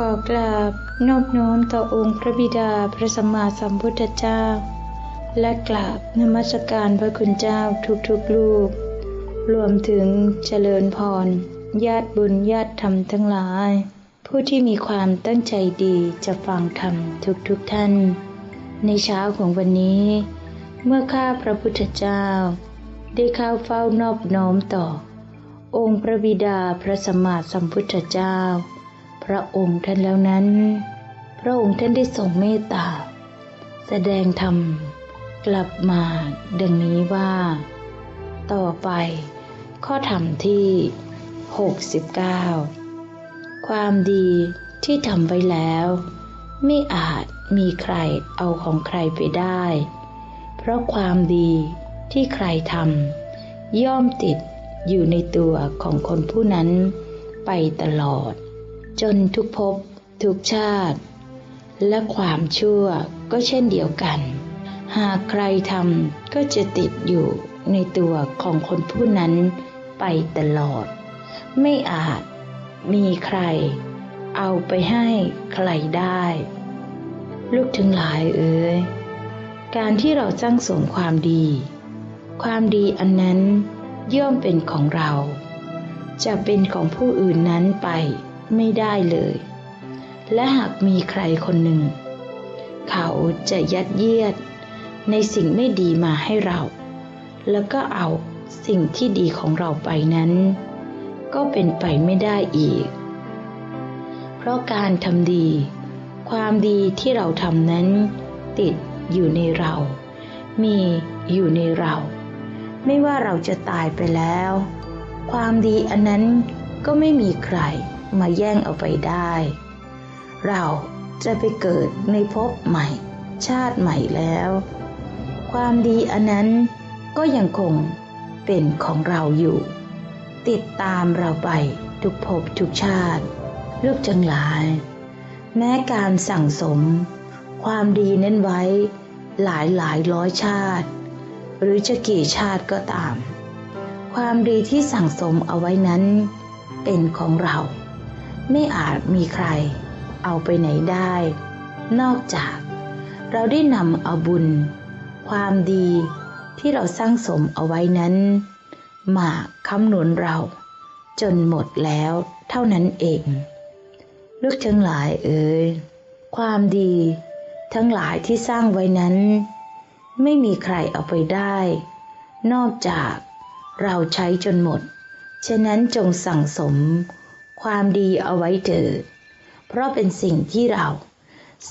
ขอกราบนอบน้อมต่อองค์พระบิดาพระสัมมาสัมพุทธเจ้า และกราบนมัสการพระคุณเจ้าทุกๆลูก รวมถึงเจริญพร ญาติบุญญาติธรรมทั้งหลาย ผู้ที่มีความตั้งใจดีจะฟังธรรมทุกๆทท่าน ในเช้าของวันนี้ เมื่อข้าพระพุทธเจ้า ได้เข้าเฝ้านอบน้อมต่อ องค์พระบิดาพระสัมมาสัมพุทธเจ้า พระองค์ท่านแล้วนั้น พระองค์ท่านได้ทรงเมตตา แสดงธรรมกลับมาดังนี้ว่า ต่อไป ข้อธรรมที่ 69 ความดีที่ทำไว้แล้ว ไม่อาจมีใครเอาของใครไปได้ เพราะความดีที่ใครทำย่อมติดอยู่ในตัวของคนผู้นั้นไปตลอด จนทุกภพทุกชาติ และความชั่วก็เช่นเดียวกัน หากใครทำก็จะติดอยู่ในตัวของคนผู้นั้นไปตลอด ไม่อาจมีใคร เอาไปให้ใครได้ ลูกถึงหลายเอ๋ยการที่เราสร้างสมความดี ความดีอันนั้นย่อมเป็นของเรา จะเป็นของผู้อื่นนั้นไป ไม่ได้เลย และหากมีใครคนหนึ่ง เขาจะยัดเยียดในสิ่งไม่ดีมาให้เรา แล้วก็เอาสิ่งที่ดีของเราไปนั้น ก็เป็นไปไม่ได้อีก เพราะการทำดี ความดีที่เราทำนั้น ติดอยู่ในเรา มีอยู่ในเรา ไม่ว่าเราจะตายไปแล้ว ความดีอันนั้นก็ไม่มีใคร มาแย่งเอาไปได้ เราจะไปเกิดในภพใหม่ ชาติใหม่แล้ว ความดีอันนั้นก็ยังคงเป็นของเราอยู่ ติดตามเราไปทุกภพทุกชาติ ลูกจังหลาย แม้การสั่งสม ความดีเน้นไว้หลายหลายร้อยชาติ หรือจะกี่ชาติก็ตาม ความดีที่สั่งสมเอาไว้นั้น เป็นของเรา ไม่อาจมีใครเอาไปไหนได้ นอกจากเราได้นำเอาบุญ ความดีที่เราสร้างสมเอาไว้นั้น มาคำนวณเรา จนหมดแล้วเท่านั้นเอง ลูกทั้งหลายเอ่ยความดีทั้งหลายที่สร้างไว้นั้น ไม่มีใครเอาไปได้ นอกจากเราใช้จนหมด ฉะนั้นจงสั่งสม ความดีเอาไว้เถิด เพราะเป็นสิ่งที่เรา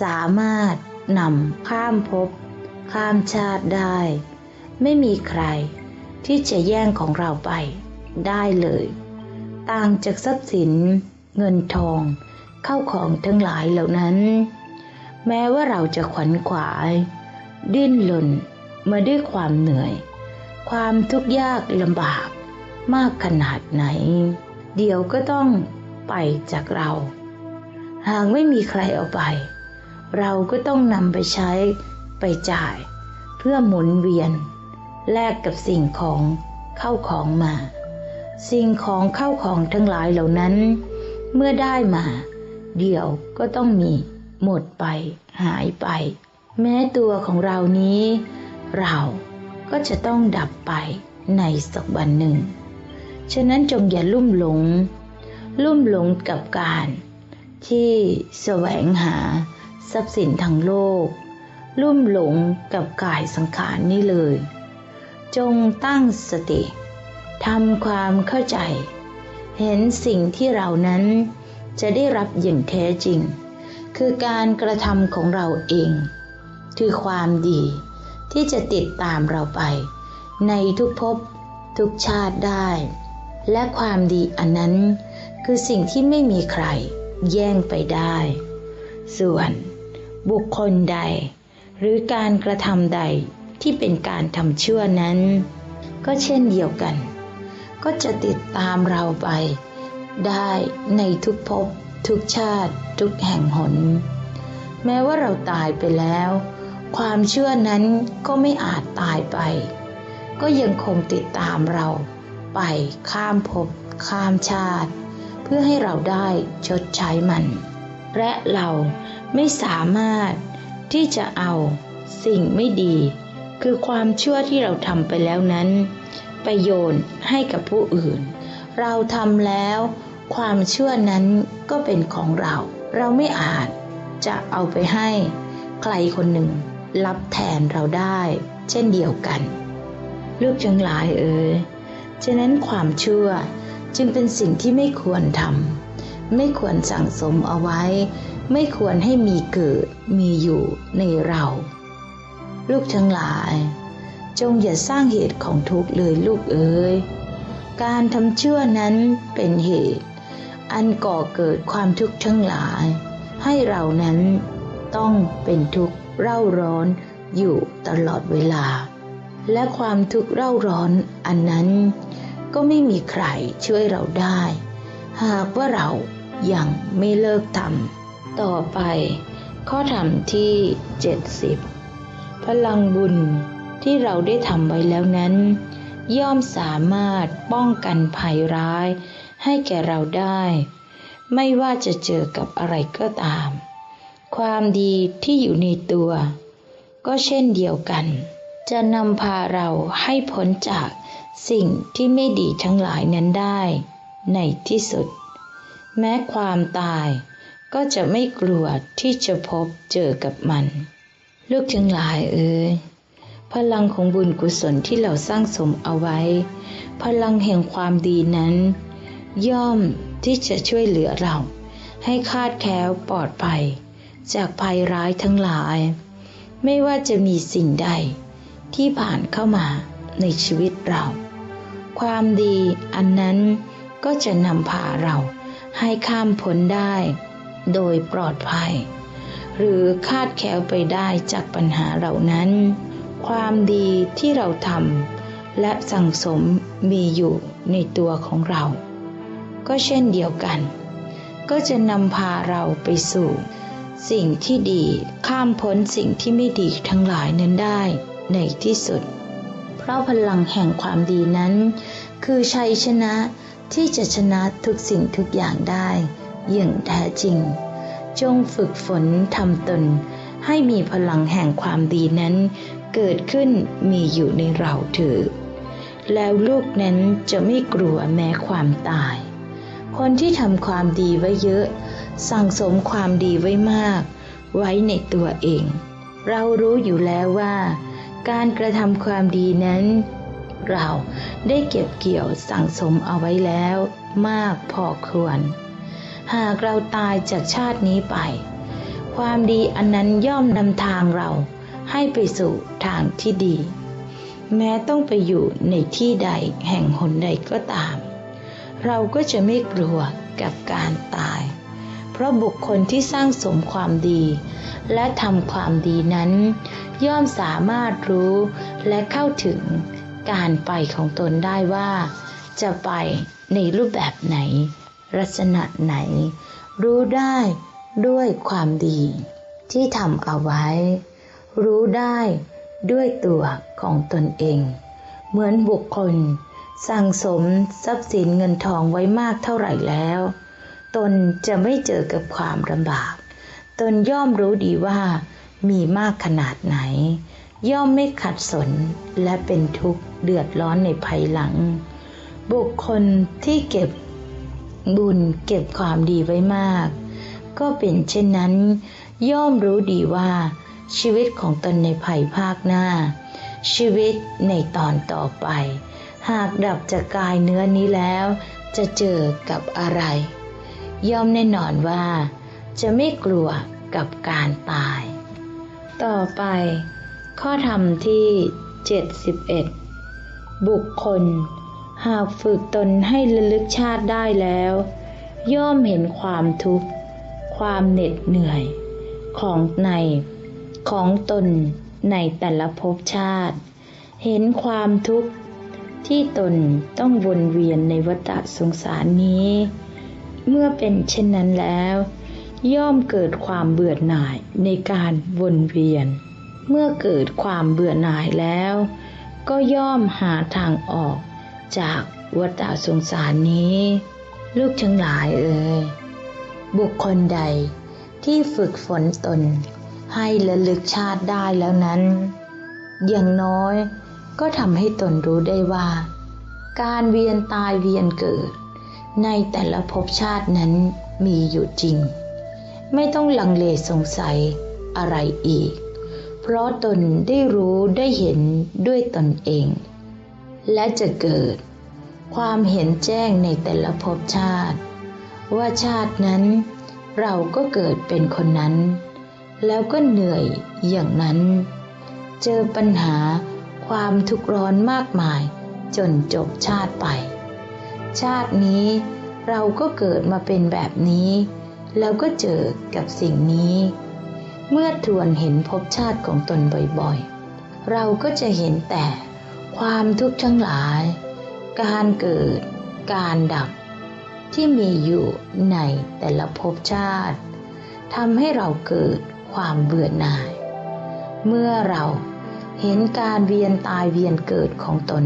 สามารถนำข้ามภพข้ามชาติได้ ไม่มีใครที่จะแย่งของเราไปได้เลย ต่างจากทรัพย์สิน เงินทองเข้าของทั้งหลายเหล่านั้น แม้ว่าเราจะขวัญขวาย ดิ้นรนมาด้วยความเหนื่อย ความทุกข์ยากลำบากมากขนาดไหน เดี๋ยวก็ต้องไปจากเรา หากไม่มีใครเอาไป เราก็ต้องนำไปใช้ไปจ่าย เพื่อหมุนเวียน แลกกับสิ่งของเข้าของมา สิ่งของเข้าของทั้งหลายเหล่านั้น เมื่อได้มา เดี๋ยวก็ต้องมีหมดไปหายไป แม้ตัวของเรานี้ เราก็จะต้องดับไปในสักวันหนึ่ง ฉะนั้นจงอย่าลุ่มหลง ลุ่มหลงกับการ ที่แสวงหาทรัพย์สินทางโลก ลุ่มหลงกับกายสังขารนี่เลย จงตั้งสติทำความเข้าใจ เห็นสิ่งที่เรานั้นจะได้รับอย่างแท้จริง คือการกระทำของเราเอง คือความดีที่จะติดตามเราไป ในทุกภพทุกชาติได้ และความดีอันนั้นคือสิ่งที่ไม่มีใครแย่งไปได้ ส่วนบุคคลใด หรือการกระทำใดที่เป็นการทำชั่วนั้น ก็เช่นเดียวกัน ก็จะติดตามเราไป ได้ในทุกภพทุกชาติทุกแห่งหน แม้ว่าเราตายไปแล้ว ความเชื่อนั้นก็ไม่อาจตายไป ก็ยังคงติดตามเรา ไปข้ามภพข้ามชาติ เพื่อให้เราได้ชดใช้มัน และเราไม่สามารถที่จะเอาสิ่งไม่ดี คือความชั่วที่เราทำไปแล้วนั้น ไปโยนให้กับผู้อื่น เราทำแล้วความชั่วนั้นก็เป็นของเรา เราไม่อาจจะเอาไปให้ใครคนหนึ่ง รับแทนเราได้ เช่นเดียวกัน ลูกจังหลายเอ๋ย ฉะนั้นความชั่วจึงเป็นสิ่งที่ไม่ควรทำไม่ควรสั่งสมเอาไว้ ไม่ควรให้มีเกิดมีอยู่ในเรา ลูกทั้งหลาย จงอย่าสร้างเหตุของทุกข์เลยลูกเอ๋ยการทำชั่วนั้นเป็นเหตุ อันก่อเกิดความทุกข์ทั้งหลาย ให้เรานั้นต้องเป็นทุกข์เร่าร้อนอยู่ตลอดเวลา และความทุกข์เร่าร้อนอันนั้น ก็ไม่มีใครช่วยเราได้ หากว่าเรายังไม่เลิกทำต่อไป ข้อธรรมที่ 70 พลังบุญที่เราได้ทำไว้แล้วนั้น ย่อมสามารถป้องกันภัยร้าย ให้แก่เราได้ ไม่ว่าจะเจอกับอะไรก็ตาม ความดีที่อยู่ในตัว ก็เช่นเดียวกัน จะนำพาเราให้พ้นจากสิ่งที่ไม่ดีทั้งหลายนั้นได้ ในที่สุด แม้ความตายก็จะไม่กลัวที่จะพบเจอกับมัน ลูกทั้งหลายเอ่ยพลังของบุญกุศลที่เราสร้างสมเอาไว้ พลังแห่งความดีนั้น ย่อมที่จะช่วยเหลือเรา ให้คาดแคล้วปลอดภัย จากภัยร้ายทั้งหลาย ไม่ว่าจะมีสิ่งใด ที่ผ่านเข้ามาในชีวิตเรา ความดีอันนั้นก็จะนำพาเราให้ข้ามพ้นได้ โดยปลอดภัย หรือคาดแคล้วไปได้จากปัญหาเหล่านั้น ความดีที่เราทำและสั่งสมมีอยู่ในตัวของเรา ก็เช่นเดียวกัน ก็จะนำพาเราไปสู่ สิ่งที่ดีข้ามพ้นสิ่งที่ไม่ดีทั้งหลายนั้นได้ ในที่สุด เพราะพลังแห่งความดีนั้น คือชัยชนะที่จะชนะทุกสิ่งทุกอย่างได้อย่างแท้จริง จงฝึกฝนทำตน ให้มีพลังแห่งความดีนั้น เกิดขึ้นมีอยู่ในเราเถิดแล้วลูกนั้นจะไม่กลัวแม้ความตาย คนที่ทำความดีไว้เยอะ สั่งสมความดีไว้มาก ไว้ในตัวเอง เรารู้อยู่แล้วว่า การกระทำความดีนั้น เราได้เก็บเกี่ยวสั่งสมเอาไว้แล้วมากพอควร หากเราตายจากชาตินี้ไป ความดีอันนั้นย่อมนำทางเราให้ไปสู่ทางที่ดี แม้ต้องไปอยู่ในที่ใดแห่งหนใดก็ตาม เราก็จะไม่กลัวกับการตาย เพราะบุคคลที่สร้างสมความดี และทำความดีนั้น ย่อมสามารถรู้และเข้าถึงการไปของตนได้ว่า จะไปในรูปแบบไหน ลักษณะไหน รู้ได้ด้วยความดีที่ทำเอาไว้ รู้ได้ด้วยตัวของตนเอง เหมือนบุคคล สั่งสมทรัพย์สินเงินทองไว้มากเท่าไหร่แล้ว ตนจะไม่เจอกับความลำบาก ตนย่อมรู้ดีว่ามีมากขนาดไหน ย่อมไม่ขัดสนและเป็นทุกข์เดือดร้อนในภายหลัง บุคคลที่เก็บบุญเก็บความดีไว้มาก ก็เป็นเช่นนั้น ย่อมรู้ดีว่า ชีวิตของตนในภายภาคหน้า ชีวิตในตอนต่อไป หากดับจากกายเนื้อนี้แล้ว จะเจอกับอะไร ย่อมแน่นอนว่า จะไม่กลัวกับการตาย ต่อไป ข้อธรรมที่ 71 บุคคล หากฝึกตนให้ระลึกชาติได้แล้ว ย่อมเห็นความทุกข์ ความเหน็ดเหนื่อย ของในของตนในแต่ละภพชาติ เห็นความทุกข์ที่ตนต้องวนเวียนในวัฏสงสารนี้ เมื่อเป็นเช่นนั้นแล้ว ย่อมเกิดความเบื่อหน่ายในการวนเวียน เมื่อเกิดความเบื่อหน่ายแล้ว ก็ย่อมหาทางออกจากวัฏสงสารนี้ ลูกทั้งหลายเอ่ยบุคคลใดที่ฝึกฝนตนให้ระลึกชาติได้แล้วนั้น อย่างน้อยก็ทำให้ตนรู้ได้ว่า การเวียนตายเวียนเกิด ในแต่ละภพชาตินั้นมีอยู่จริง ไม่ต้องลังเลสงสัยอะไรอีก เพราะตนได้รู้ได้เห็นด้วยตนเอง และจะเกิดความเห็นแจ้งในแต่ละภพชาติ ว่าชาตินั้นเราก็เกิดเป็นคนนั้น แล้วก็เหนื่อยอย่างนั้น เจอปัญหาความทุกข์ร้อนมากมายจนจบชาติไป ชาตินี้ เราก็เกิดมาเป็นแบบนี้ แล้วก็เจอกับสิ่งนี้ เมื่อทวนเห็นภพชาติของตนบ่อยๆ เราก็จะเห็นแต่ความทุกข์ทั้งหลาย การเกิด การดับ ที่มีอยู่ในแต่ละภพชาติทำให้เราเกิดความเบื่อหน่าย เมื่อเราเห็นการเวียนตายเวียนเกิดของตน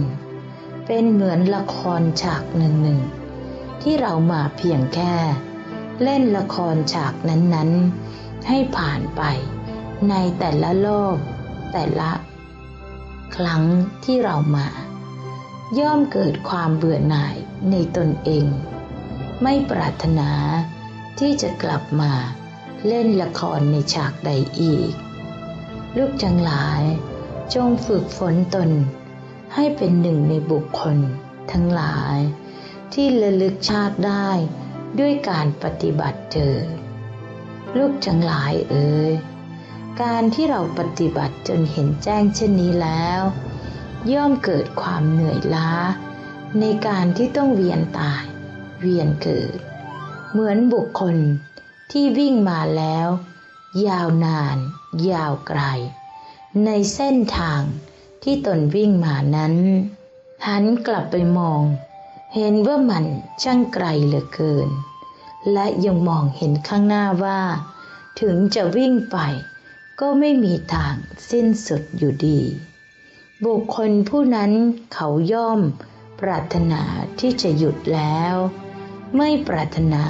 เป็นเหมือนละครฉากหนึ่งหนึ่งที่เรามาเพียงแค่ เล่นละครฉากนั้นๆ ให้ผ่านไป ในแต่ละโลกแต่ละครั้งที่เรามา ย่อมเกิดความเบื่อหน่ายในตนเอง ไม่ปรารถนาที่จะกลับมาเล่นละครในฉากใดอีก ลูกจังหลายจงฝึกฝนตน ให้เป็นหนึ่งในบุคคลทั้งหลาย ที่ระลึกชาติได้ด้วยการปฏิบัติเถิดลูกจังหลายเอ๋ยการที่เราปฏิบัติจนเห็นแจ้งเช่นนี้แล้ว ย่อมเกิดความเหนื่อยล้า ในการที่ต้องเวียนตาย เวียนเกิด เหมือนบุคคลที่วิ่งมาแล้ว ยาวนาน ยาวไกล ในเส้นทาง ที่ตนวิ่งมานั้น หันกลับไปมอง เห็นว่ามันช่างไกลเหลือเกิน และยังมองเห็นข้างหน้าว่า ถึงจะวิ่งไป ก็ไม่มีทางสิ้นสุดอยู่ดี บุคคลผู้นั้นเขาย่อมปรารถนาที่จะหยุดแล้ว ไม่ปรารถนา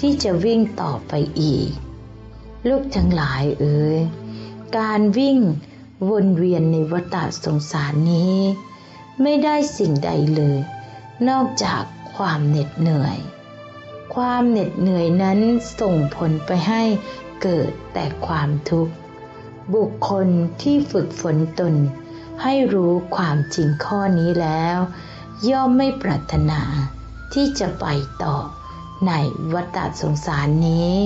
ที่จะวิ่งต่อไปอีก ลูกทั้งหลายเอ๋ยการวิ่ง วนเวียนในวัฏสงสารนี้ ไม่ได้สิ่งใดเลย นอกจากความเหน็ดเหนื่อย ความเหน็ดเหนื่อยนั้นส่งผลไปให้เกิดแต่ความทุกข์ บุคคลที่ฝึกฝนตน ให้รู้ความจริงข้อนี้แล้ว ย่อมไม่ปรารถนาที่จะไปต่อในวัฏสงสารนี้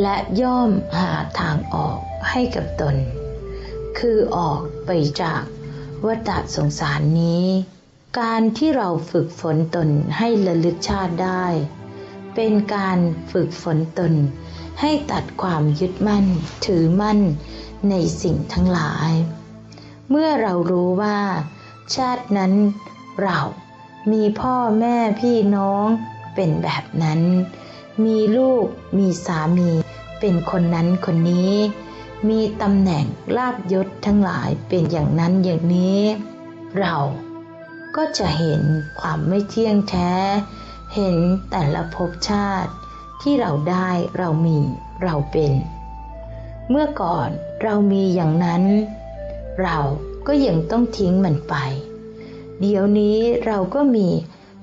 และย่อมหาทางออกให้กับตน คือออกไปจากวัฏสงสารนี้ การที่เราฝึกฝนตนให้ระลึกชาติได้ เป็นการฝึกฝนตน ให้ตัดความยึดมั่น ถือมั่นในสิ่งทั้งหลาย เมื่อเรารู้ว่า ชาตินั้นเรามีพ่อแม่พี่น้องเป็นแบบนั้น มีลูกมีสามี เป็นคนนั้นคนนี้ มีตำแหน่งลาบยศทั้งหลายเป็นอย่างนั้นอย่างนี้ เราก็จะเห็นความไม่เที่ยงแท้ เห็นแต่ละภพชาติที่เราได้เรามีเราเป็น เมื่อก่อนเรามีอย่างนั้น เราก็ยังต้องทิ้งมันไป เดี๋ยวนี้เราก็มี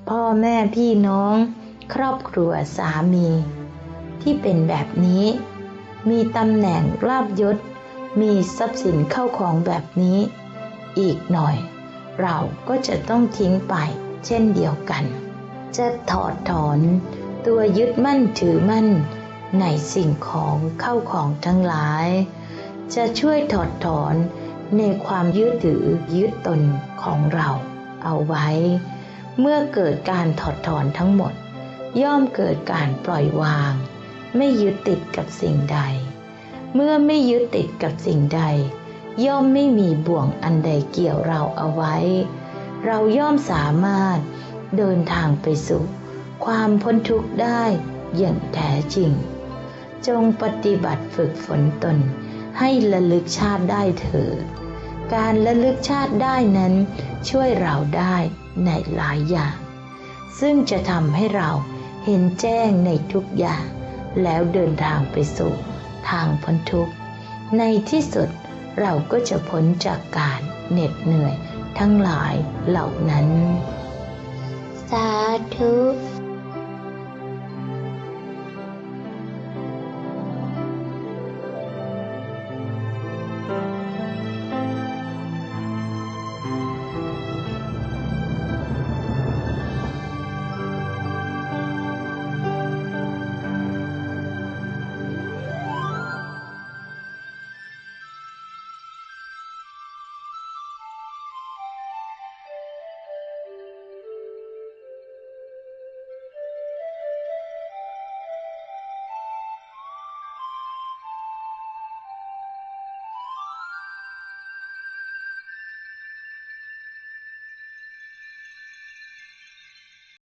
พ่อแม่พี่น้อง ครอบครัวสามี ที่เป็นแบบนี้ มีตำแหน่งลาบยศ มีทรัพย์สินเข้าของแบบนี้ อีกหน่อย เราก็จะต้องทิ้งไปเช่นเดียวกัน จะถอดถอนตัวยึดมั่นถือมั่น ในสิ่งของเข้าของทั้งหลาย จะช่วยถอดถอนในความยึดถือยึดตนของเราเอาไว้ เมื่อเกิดการถอดถอนทั้งหมด ย่อมเกิดการปล่อยวาง ไม่ยึดติดกับสิ่งใด เมื่อไม่ยึดติดกับสิ่งใด ย่อมไม่มีบ่วงอันใดเกี่ยวเราเอาไว้ เราย่อมสามารถเดินทางไปสู่ ความพ้นทุกข์ได้อย่างแท้จริง จงปฏิบัติฝึกฝนตนให้ระลึกชาติได้เถิดการระลึกชาติได้นั้นช่วยเราได้ในหลายอย่าง ซึ่งจะทำให้เราเห็นแจ้งในทุกอย่าง แล้วเดินทางไปสู่ทางพ้นทุกข์ ในที่สุดเราก็จะพ้นจากการเหน็ดเหนื่อยทั้งหลายเหล่านั้น สาธุ